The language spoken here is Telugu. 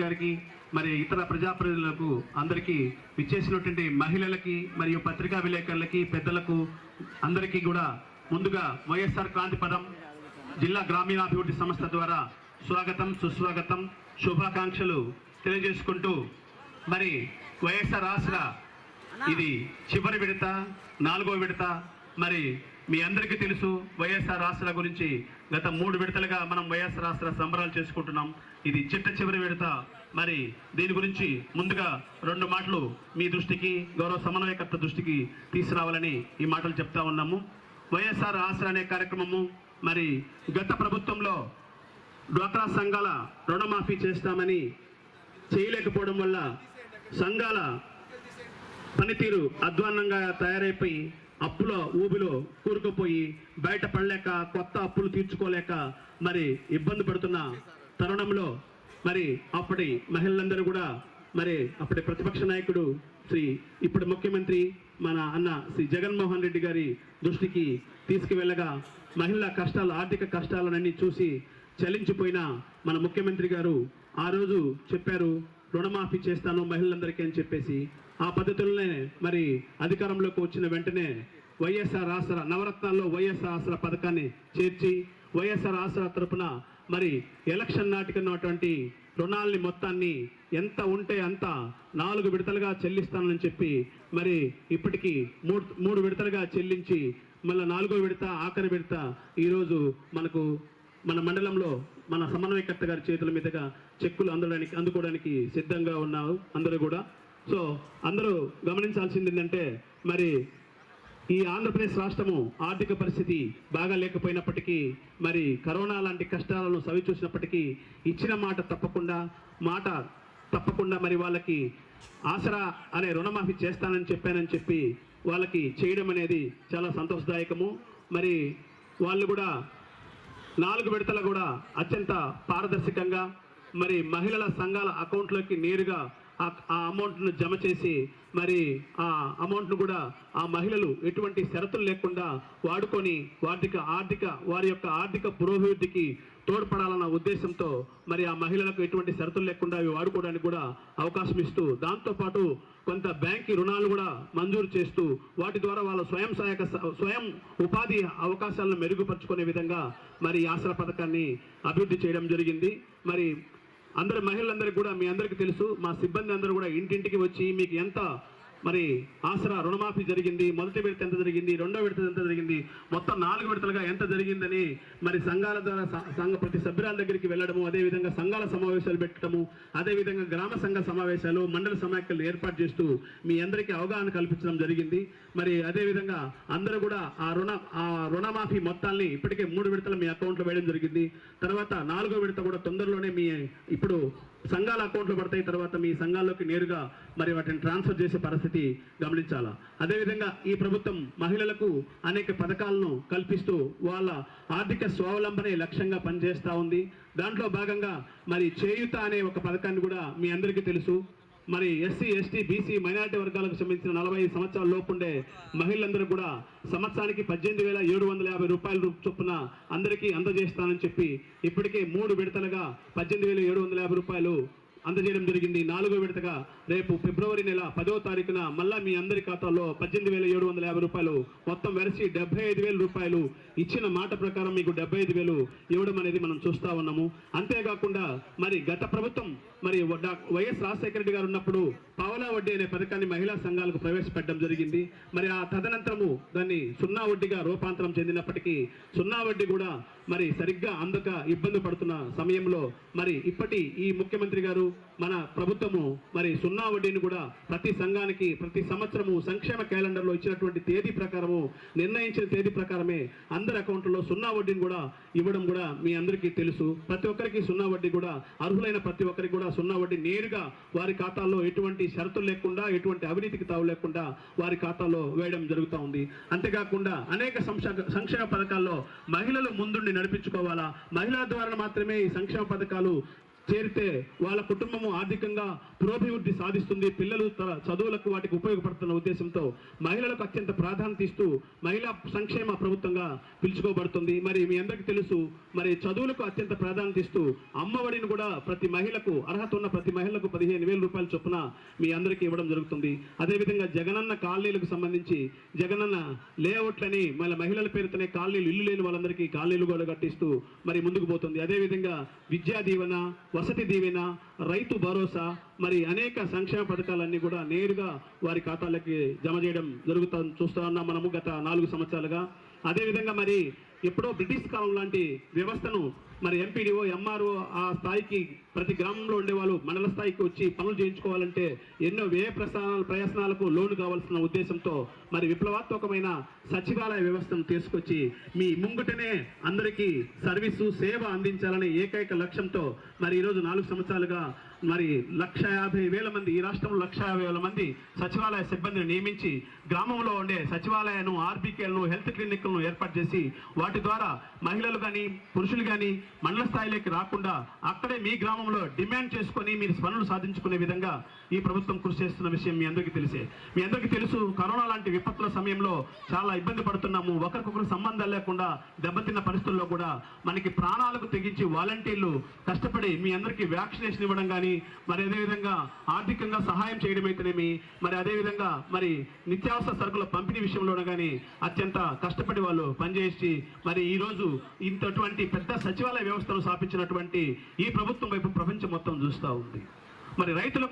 గారికి మరి ఇతర ప్రజాప్రతినిధులకు అందరికీ విచ్చేసినటువంటి మహిళలకి మరియు పత్రికా విలేకరులకి పెద్దలకు అందరికీ కూడా ముందుగా వైఎస్ఆర్ క్రాంతి పదం జిల్లా గ్రామీణాభివృద్ధి సంస్థ ద్వారా స్వాగతం సుస్వాగతం శుభాకాంక్షలు తెలియజేసుకుంటూ మరి వైఎస్ఆర్ ఆసరా ఇది చివరి విడత నాలుగో విడత మరి మీ అందరికీ తెలుసు వైఎస్ఆర్ ఆసరా గురించి గత మూడు విడతలుగా మనం వైఎస్ఆర్ ఆసరా సంబరాలు చేసుకుంటున్నాం. ఇది చిట్ట చివరి విడత. మరి దీని గురించి ముందుగా రెండు మాటలు మీ దృష్టికి గౌరవ సమన్వయకర్త దృష్టికి తీసుకురావాలని ఈ మాటలు చెప్తా ఉన్నాము. వైఎస్ఆర్ ఆసరా అనే కార్యక్రమము మరి గత ప్రభుత్వంలో డ్వాక్రా సంఘాల రుణమాఫీ చేస్తామని చేయలేకపోవడం వల్ల సంఘాల పనితీరు అధ్వాన్నంగా తయారైపోయి అప్పుల ఊబిలో కూరుకుపోయి బయట పడలేక కొత్త అప్పులు తీర్చుకోలేక మరి ఇబ్బంది పడుతున్న తరుణంలో మరి అప్పటి మహిళలందరూ కూడా మరి అప్పటి ప్రతిపక్ష నాయకుడు శ్రీ ఇప్పుడు ముఖ్యమంత్రి మన అన్న శ్రీ జగన్మోహన్ రెడ్డి గారి దృష్టికి తీసుకువెళ్ళగా మహిళల కష్టాలు ఆర్థిక కష్టాలనన్నీ చూసి చలించిపోయిన మన ముఖ్యమంత్రి గారు ఆ రోజు చెప్పారు రుణమాఫీ చేస్తాను మహిళలందరికీ అని చెప్పేసి ఆ పద్ధతులనే మరి అధికారంలోకి వచ్చిన వెంటనే వైఎస్ఆర్ ఆసరా నవరత్నాల్లో వైఎస్ఆర్ ఆసరా పథకాన్ని చేర్చి వైఎస్ఆర్ ఆసరా తరపున మరి ఎలక్షన్ నాటికున్నటువంటి రుణాల్ని మొత్తాన్ని ఎంత ఉంటే అంత నాలుగు విడతలుగా చెల్లిస్తానని చెప్పి మరి ఇప్పటికీ మూడు మూడు విడతలుగా చెల్లించి మళ్ళీ నాలుగో విడత ఆఖరి విడత ఈరోజు మనకు మన మండలంలో మన సమన్వయకర్త గారి చేతుల మీదుగా చెక్కులు అందడానికి అందుకోవడానికి సిద్ధంగా ఉన్నారు అందరూ కూడా. సో అందరూ గమనించాల్సింది ఏంటంటే మరి ఈ ఆంధ్రప్రదేశ్ రాష్ట్రము ఆర్థిక పరిస్థితి బాగా లేకపోయినప్పటికీ మరి కరోనా లాంటి కష్టాలను సవి చూసినప్పటికీ ఇచ్చిన మాట తప్పకుండా మాట తప్పకుండా మరి వాళ్ళకి ఆసరా అనే రుణమాఫీ చేస్తానని చెప్పానని చెప్పి వాళ్ళకి చేయడం అనేది చాలా సంతోషదాయకము. మరి వాళ్ళు కూడా నాలుగు విడతలు కూడా అత్యంత పారదర్శకంగా మరి మహిళల సంఘాల అకౌంట్లోకి నేరుగా ఆ ఆ అమౌంట్ను జమ చేసి మరి ఆ అమౌంట్ను కూడా ఆ మహిళలు ఎటువంటి షరతులు లేకుండా వాడుకొని వాటికి ఆర్థిక వారి యొక్క ఆర్థిక పురోభివృద్ధికి తోడ్పడాలన్న ఉద్దేశంతో మరి ఆ మహిళలకు ఎటువంటి షరతులు లేకుండా అవి వాడుకోవడానికి కూడా అవకాశం ఇస్తూ దాంతోపాటు కొంత బ్యాంక్ రుణాలు కూడా మంజూరు చేస్తూ వాటి ద్వారా వాళ్ళ స్వయం సహాయక స- స్వయం ఉపాధి అవకాశాలను మెరుగుపరుచుకునే విధంగా మరి ఈ ఆసరా పథకాన్ని అభివృద్ధి చేయడం జరిగింది. మరి అందరు మహిళలందరికీ కూడా మీ అందరికీ తెలుసు మా సిబ్బంది అందరూ కూడా ఇంటింటికి వచ్చి మీకు ఎంత మరి ఆసరా రుణమాఫీ జరిగింది మొదటి విడత ఎంత జరిగింది రెండో విడత ఎంత జరిగింది మొత్తం నాలుగు విడతలుగా ఎంత జరిగిందని మరి సంఘాల ద్వారా సంఘ ప్రతి సభ్యురాల దగ్గరికి వెళ్ళడము అదేవిధంగా సంఘాల సమావేశాలు పెట్టడము అదేవిధంగా గ్రామ సంఘ సమావేశాలు మండల సమాఖ్యలు ఏర్పాటు చేస్తూ మీ అందరికీ అవగాహన కల్పించడం జరిగింది. మరి అదేవిధంగా అందరూ కూడా ఆ రుణ ఆ రుణమాఫీ మొత్తాన్ని ఇప్పటికే మూడు విడతలు మీ అకౌంట్లో వేయడం జరిగింది. తర్వాత నాలుగో విడత కూడా తొందరలోనే మీ ఇప్పుడు సంఘాల అకౌంట్లు పడతాయి తర్వాత మీ సంఘాల్లోకి నేరుగా మరి వాటిని ట్రాన్స్ఫర్ చేసే పరిస్థితి గమనించాలా? అదేవిధంగా ఈ ప్రభుత్వం మహిళలకు అనేక పథకాలను కల్పిస్తూ వాళ్ళ ఆర్థిక స్వావలంబనే లక్ష్యంగా పనిచేస్తూ ఉంది. దాంట్లో భాగంగా మరి చేయుత అనే ఒక పథకాన్ని కూడా మీ అందరికీ తెలుసు. మరి ఎస్సీ ఎస్టీ బీసీ మైనారిటీ వర్గాలకు సంబంధించిన నలభై సంవత్సరాల లోపుండే మహిళలందరూ కూడా సంవత్సరానికి పద్దెనిమిది వేల ఏడు వందల యాభై రూపాయల చొప్పున అందరికీ అందజేస్తానని చెప్పి ఇప్పటికే మూడు విడతలుగా పద్దెనిమిది వేల ఏడు వందల యాభై రూపాయలు అందజేయడం జరిగింది. నాలుగో విడతగా రేపు ఫిబ్రవరి నెల పదో తారీఖున మళ్ళా మీ అందరి ఖాతాలో పద్దెనిమిది వేల ఏడు వందల యాభై రూపాయలు మొత్తం వెరసి డెబ్బై ఐదు వేల రూపాయలు ఇచ్చిన మాట ప్రకారం మీకు డెబ్బై ఐదు వేలు ఇవ్వడం అనేది మనం చూస్తా ఉన్నాము. అంతేకాకుండా మరి గత ప్రభుత్వం మరి వైఎస్ రాజశేఖర రెడ్డి గారు ఉన్నప్పుడు పావలా వడ్డీ అనే పథకాన్ని మహిళా సంఘాలకు ప్రవేశపెట్టడం జరిగింది. మరి ఆ తదనంతరము దాన్ని సున్నా వడ్డీగా రూపాంతరం చెందినప్పటికీ సున్నా వడ్డీ కూడా మరి సరిగ్గా అందక ఇబ్బంది పడుతున్న సమయంలో మరి ఇప్పటి ఈ ముఖ్యమంత్రి గారు మన ప్రభుత్వము మరి సున్నా వడ్డీని కూడా ప్రతి సంఘానికి ప్రతి సంవత్సరము సంక్షేమ క్యాలెండర్లో ఇచ్చినటువంటి తేదీ ప్రకారము నిర్ణయించిన తేదీ ప్రకారమే అందరి అకౌంట్లో సున్నా వడ్డీని కూడా ఇవ్వడం కూడా మీ అందరికీ తెలుసు. ప్రతి ఒక్కరికి సున్నా వడ్డీ కూడా అర్హులైన ప్రతి ఒక్కరికి కూడా సున్నా వడ్డీ నేరుగా వారి ఖాతాల్లో ఎటువంటి షరతులు లేకుండా ఎటువంటి అవినీతికి తావు లేకుండా వారి ఖాతాలో వేయడం జరుగుతూ ఉంది. అంతేకాకుండా అనేక సంక్షేమ పథకాల్లో మహిళలు ముందుండి నడిపించుకోవాలా? మహిళల ద్వారా మాత్రమే ఈ సంక్షేమ పథకాలు చేరితే వాళ్ళ కుటుంబము ఆర్థికంగా పురోభివృద్ధి సాధిస్తుంది. పిల్లలు తన చదువులకు వాటికి ఉపయోగపడుతున్న ఉద్దేశంతో మహిళలకు అత్యంత ప్రాధాన్యత ఇస్తూ మహిళా సంక్షేమ ప్రభుత్వంగా పిలుచుకోబడుతుంది. మరి మీ అందరికీ తెలుసు మరి చదువులకు అత్యంత ప్రాధాన్యత ఇస్తూ అమ్మఒడిని కూడా ప్రతి మహిళకు అర్హత ఉన్న ప్రతి మహిళకు పదిహేను వేల రూపాయల చొప్పున మీ అందరికీ ఇవ్వడం జరుగుతుంది. అదేవిధంగా జగనన్న కాలనీలకు సంబంధించి జగనన్న లేఅవుట్లని మళ్ళీ మహిళల పేరుతోనే కాలనీలు ఇల్లు లేని వాళ్ళందరికీ కాలనీలు కూడా కట్టిస్తూ మరి ముందుకు పోతుంది. అదేవిధంగా విద్యా దీవెన వసతి దీవెన రైతు భరోసా మరి అనేక సంక్షేమ పథకాలన్నీ కూడా నేరుగా వారి ఖాతాలకి జమ చేయడం జరుగుతా చూస్తా ఉన్నాం మనము గత నాలుగు సంవత్సరాలుగా. అదేవిధంగా మరి ఎప్పుడో బ్రిటిష్ కాలం లాంటి వ్యవస్థను మరి ఎంపీడీఓ ఎంఆర్ఓ ఆ స్థాయికి ప్రతి గ్రామంలో ఉండేవాళ్ళు మండల స్థాయికి వచ్చి పనులు చేయించుకోవాలంటే ఎన్నో వ్యయ ప్రసారాల ప్రయత్నాలకు లోను కావాల్సిన ఉద్దేశంతో మరి విప్లవాత్మకమైన సచివాలయ వ్యవస్థను తీసుకొచ్చి మీ ముంగుటనే అందరికీ సర్వీసు సేవ అందించాలనే ఏకైక లక్ష్యంతో మరి ఈరోజు నాలుగు సంవత్సరాలుగా మరి లక్ష యాభై వేల మంది ఈ రాష్ట్రంలో లక్ష యాభై వేల మంది సచివాలయ సిబ్బందిని నియమించి గ్రామంలో ఉండే సచివాలయాన్ని ఆర్బీకేలను హెల్త్ క్లినిక్లను ఏర్పాటు చేసి వాటి ద్వారా మహిళలు కానీ పురుషులు కానీ మండల స్థాయిలోకి రాకుండా అక్కడే మీ గ్రామం రూపంలో డిమాండ్ చేసుకొని మీరు పనులు సాధించుకునే విధంగా ఈ ప్రభుత్వం కృషి చేస్తున్న విషయం మీ అందరికీ తెలిసే. మీ అందరికీ తెలుసు కరోనా లాంటి విపత్తుల సమయంలో చాలా ఇబ్బంది పడుతున్నాము. ఒకరికొకరు సంబంధం లేకుండా దెబ్బతిన్న పరిస్థితుల్లో కూడా మనకి ప్రాణాలకు తెగించి వాలంటీర్లు కష్టపడి మీ అందరికీ వ్యాక్సినేషన్ ఇవ్వడం కానీ మరి అదేవిధంగా ఆర్థికంగా సహాయం చేయడం అయితేనేమి మరి అదేవిధంగా మరి నిత్యావసర సరుకుల పంపిణీ విషయంలో కానీ అత్యంత కష్టపడి వాళ్ళు పనిచేసి మరి ఈ రోజు ఇంతటువంటి పెద్ద సచివాలయ వ్యవస్థను స్థాపించినటువంటి ఈ ప్రభుత్వం వైపు ప్రపంచం మొత్తం చూస్తూ ఉంది. మరి రైతులకు